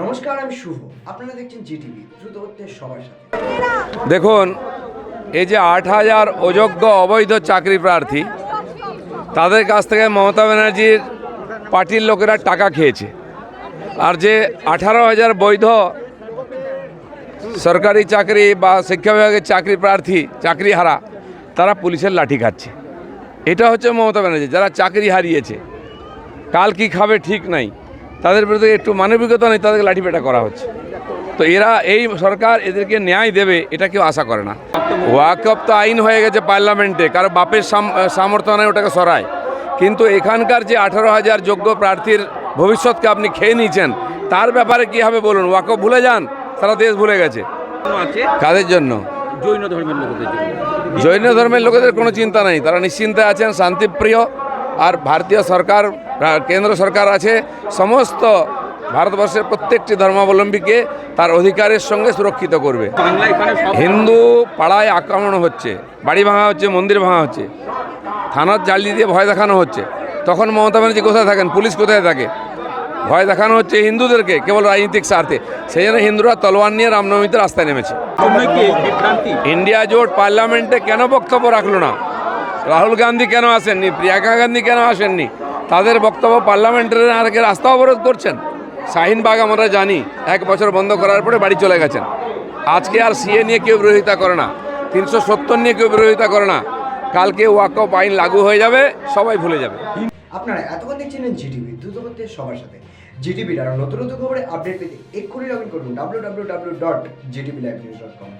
নমস্কার, আমি শুভ। আপনারা দেখছেন জিটিভি, দ্রুত হচ্ছে সবার সাথে। দেখুন, এই যে আট হাজার অযোগ্য অবৈধ চাকরি প্রার্থী, তাদের কাছ থেকে মমতা ব্যানার্জির পার্টির লোকেরা টাকা খেয়েছে। আর যে আঠারো হাজার বৈধ সরকারি চাকরি বা শিক্ষা বিভাগের চাকরি প্রার্থী, চাকরি হারা, তারা পুলিশের লাঠি খাচ্ছে। এটা হচ্ছে মমতা ব্যানার্জি, যারা চাকরি হারিয়েছে। কাল কি খাবে ঠিক নাই। তাদের বিরুদ্ধে একটু মানবিকতা নেই তাদেরকে লাঠিপেটা করা হচ্ছে। তো এরা এই সরকার এদেরকে ন্যায় দেবে এটা কেউ আশা করে না। ওয়াকফ তো আইন হয়ে গেছে পার্লামেন্টে কারও বাপের সাম- সামর্থ্য নেই ওটাকে সরায়। কিন্তু এখানকার যে আঠারো হাজার যোগ্য প্রার্থীর ভবিষ্যৎকে আপনি খেয়ে নিয়েছেন তার ব্যাপারে কী হবে বলুন? ওয়াকফ ভুলে যান সারা দেশ ভুলে গেছে। কাদের জন্য? জৈন ধর্মের লোকদের জন্য। জৈন ধর্মের লোকেদের কোনো চিন্তা নেই তারা নিশ্চিন্তে আছেন শান্তিপ্রিয়। আর ভারতীয় সরকার কেন্দ্র সরকার আছে সমস্ত ভারতবর্ষের প্রত্যেকটি ধর্মাবলম্বীকে তার অধিকারের সঙ্গে সুরক্ষিত করবে। হিন্দু পাড়ায় আক্রমণ হচ্ছে বাড়ি ভাঙা হচ্ছে মন্দির ভাঙা হচ্ছে থানার জালি দিয়ে ভয় দেখানো হচ্ছে। তখন মমতা ব্যানার্জি কোথায় থাকেন? পুলিশ কোথায় থাকে? ভয় দেখানো হচ্ছে হিন্দুদেরকে কেবল রাজনৈতিক স্বার্থে। সেই জন্য হিন্দুরা তলোয়ার নিয়ে রামনবমীতে রাস্তায় নেমেছে। ইন্ডিয়া জোট পার্লামেন্টে কেন বক্তব্য রাখল না? রাহুল গান্ধী কেন আসেননি? প্রিয়াঙ্কা গান্ধী কেন আসেননি? তাদের বক্তব্য পার্লামেন্টের আগে রাস্তা অবরোধ করছেন। শাহিনবাগ আমরা জানি, এক বছর বন্ধ করার পরে বাড়ি চলে গেছেন। আজকে আর সিএ নিয়ে কেউ বিরোধিতা করে না, তিনশো সত্তর নিয়ে কেউ বিরোধিতা করে না। কালকে ওয়াকফ আইন লাগু হয়ে যাবে, সবাই ভুলে যাবে। আপনারা এতক্ষণ দেখছিলেন জিটিভি, দ্রুত সবার সাথে। জিটিভির আরও নতুন নতুন খবরে আপডেট পেতে এক্ষুনি লগ ইন করুন W W W dot GTV live news dot com